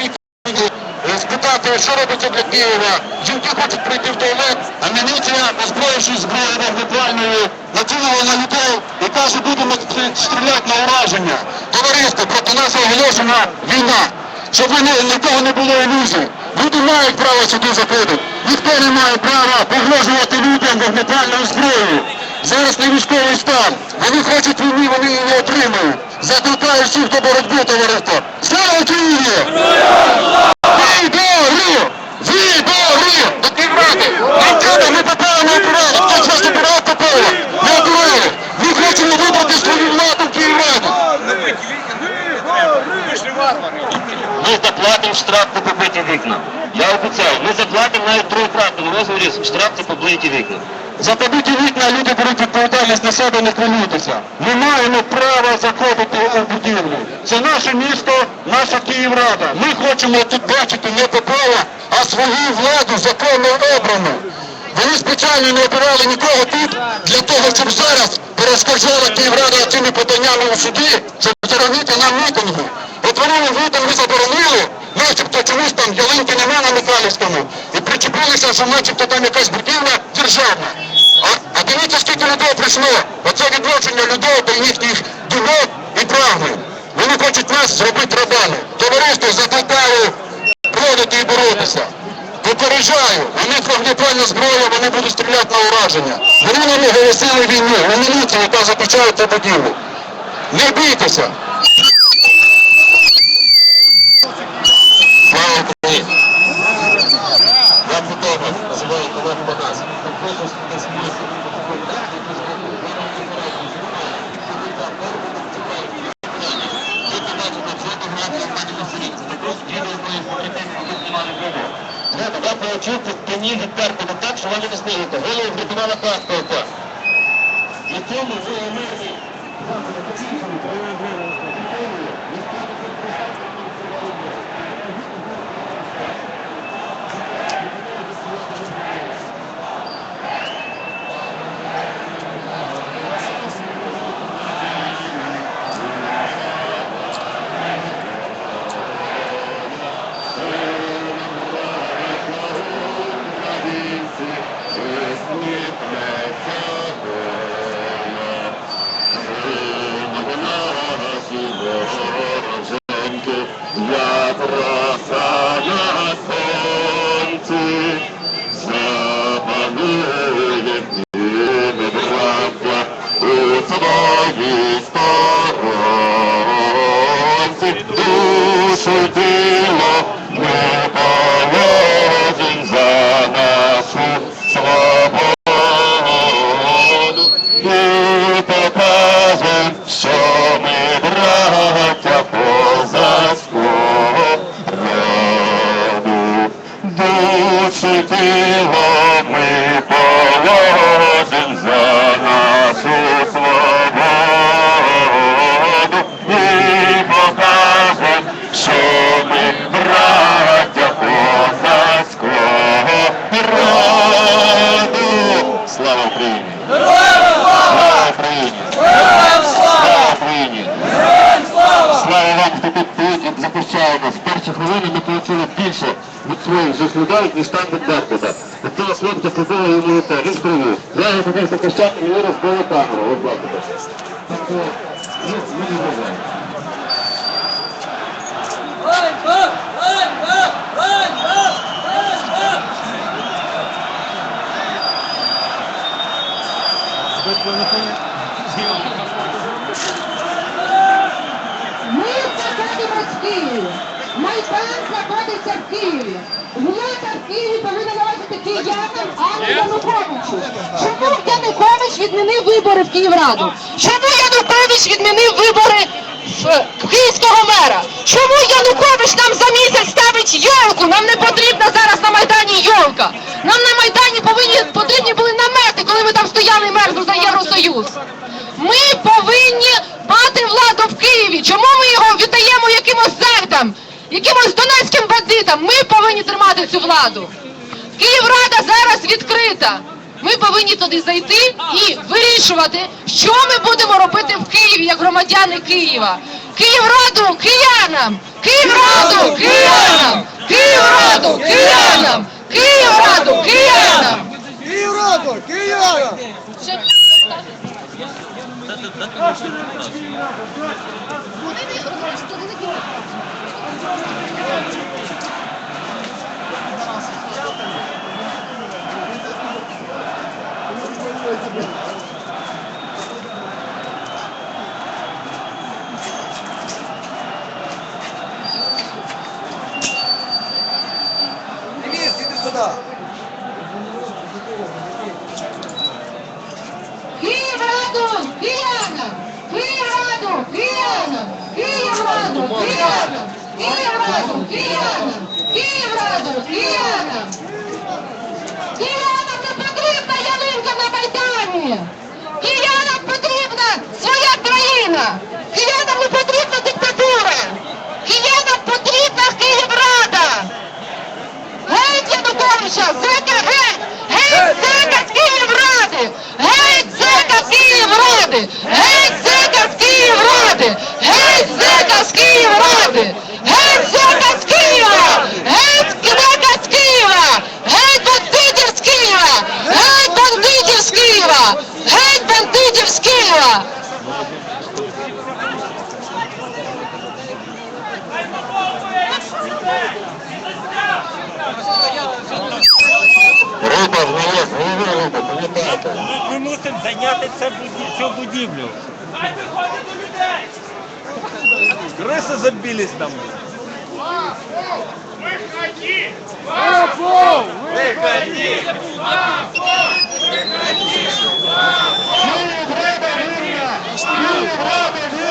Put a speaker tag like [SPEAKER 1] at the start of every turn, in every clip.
[SPEAKER 1] е, спитати, що робиться для Києва. Жінки хочуть прийти в туалет, а міліція, озброївшись зброєю вогнепальною, націлила на людей і каже, будемо стріляти на ураження. Товариство, проти нас оголошена війна. Щоб нікого не було ілюзій. Люди мають право сюди заходити. Ніхто не має права погрожувати людям вогнепальною зброєю. Зараз не військовий стан. Вони хочуть війни, вони її не отримають. Закликаю всіх до боротьби, товариство. Слава Україні! Вибори! Вибори! До Київради! Нам треба, ми попали на оборону. Хто з вас обирав попали? Не обирали. Ми хочемо вибрати свою владу в Київраді.
[SPEAKER 2] Ми заплатимо штраф за побиті вікна. Я обіцяю, ми заплатимо навіть троєкратному розмірі штраф за побиті вікна.
[SPEAKER 1] За побиті вікна люди беруть відповідальність на себе, не хвилюйтеся. Ми маємо право заходити у будівлю. Це наше місто, наша Київрада. Ми хочемо тут бачити не попала, а свою владу законно обрану. Вони спеціально не обирали нікого тут для того, щоб зараз перешкоджала Київрада цими поданнями у суді, заробити нам мітингу. От вони мітинги заборонили, начебто чомусь там ялинки нема на Михайлівському, і причепилися, що начебто там якась будівля державна. А, а дивіться, скільки людей прийшло. Оце відношення людей до їхніх думок і прагнень. Вони хочуть нас зробити рабами. Товариство закликаю проводити і боротися. Попереджаю, у них вогнепальна зброя, вони будуть стріляти на ураження. Вони нам оголосили війну, на міліцію, яка захищає цю будівлю. Не бійтеся. Слава Україні! Я фотограф, називаю колег Панас. Я получив пені відтерти так, що вони не снігете. Голову врятувала каска. І тому ви мирні. Thank you. soy своїх ніж Беркута. Від цього хлопця служили йому. Він привів. Я його хотів захищати, мені розбили камеру. Ви ну, ми
[SPEAKER 3] в Києві. Майдан знаходиться в Києві. Влада в Києві повинна належати киянам, а не Януковичу. Чому Янукович відмінив вибори в Київраду? Чому Янукович відмінив вибори в київського мера? Чому Янукович нам за місяць ставить йолку? Нам не потрібна зараз на Майдані йолка. Нам на Майдані повинні, потрібні були намети, коли ми там стояли і мерзли за Євросоюз. Ми повинні мати владу в Києві. Чому ми його віддаємо якимось зектам, якимось донецьким бандитам? Ми повинні владу. Київрада зараз відкрита. Ми повинні туди зайти і вирішувати, що ми будемо робити в Києві як громадяни Києва. Київраду киянам! Київраду киянам! Київраду! Киянам! Київраду! Киянам!
[SPEAKER 4] Київраду! Київраду! Денис, иди сюда!
[SPEAKER 3] Київраду! Киянам! Guiana! Guiana! Guiana! Guiana! рядом, рядом. Не потрібна ялинка на Майдані. І рядом потрібна своя країна. І рядом не потрібна диктатура. І Київ з Києва.
[SPEAKER 5] Ми мусимо зайняти цю будівлю.
[SPEAKER 4] Дайте
[SPEAKER 1] ходити до людей! Крысы забились там. Виході! Выходи! Выходи! Выходи! Выходи! Brasil!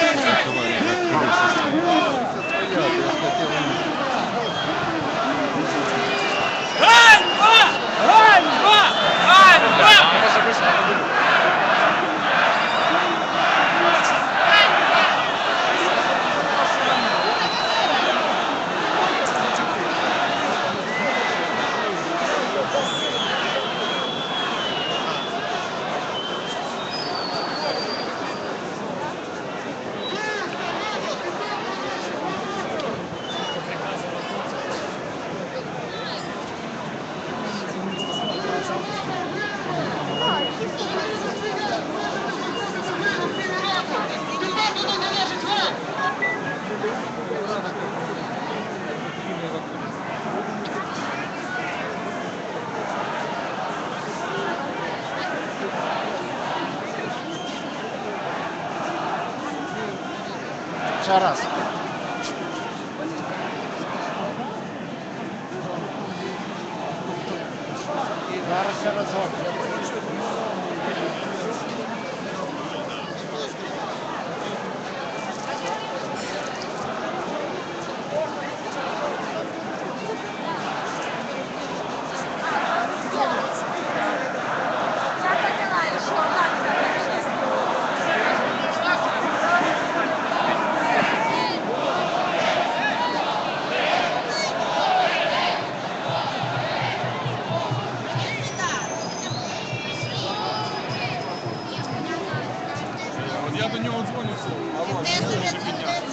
[SPEAKER 1] caras. Caras, caras,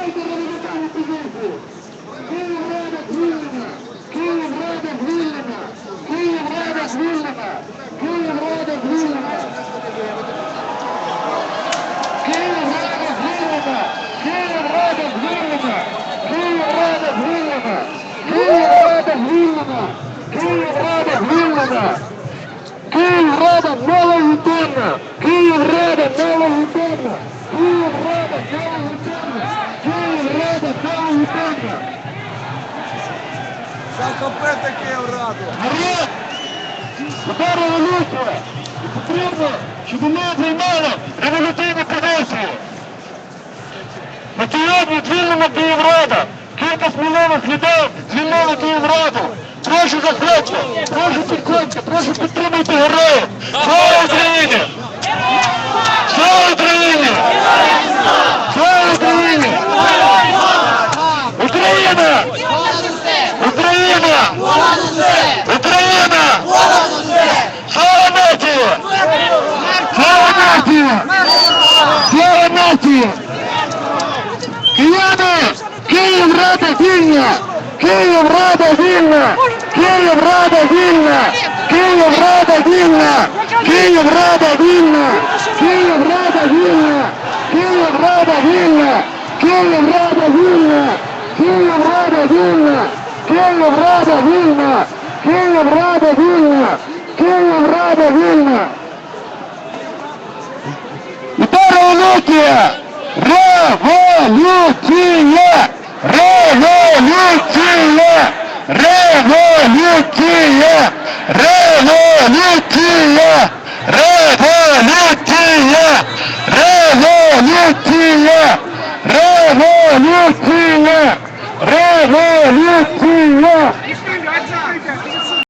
[SPEAKER 1] Київ рада, нова губерна! Київ рада, нова губерна! Київ рада, нова
[SPEAKER 4] Захопити Київраду!
[SPEAKER 1] Народ! Революція! І потрібно, щоб ми займали революційну позицію. На сьогодні звільнена Київрада. Кілька сміливих людей звільнили Київраду. Прошу заходьте, прошу підходьте, прошу підтримайте героїв. Слава Україні! Слава Україні! Слава Україні! Україна! Україна! Україна! Слава нації! Слава нації! Слава нації! Кияни! Київ Рада вільна! Київ Рада вільна! Київ Рада вільна! Київ Рада вільна! Київ Рада вільна! Київ Рада вільна! Київ Рада вільна! Київ Рада вільна! Київ Рада вільна! Київ Рада вільна! Київ Рада вільна! Київ Рада вільна! Іде революція! Революція! Революція! Революція! Революція! Революція! Революція! Революція! Революція! left.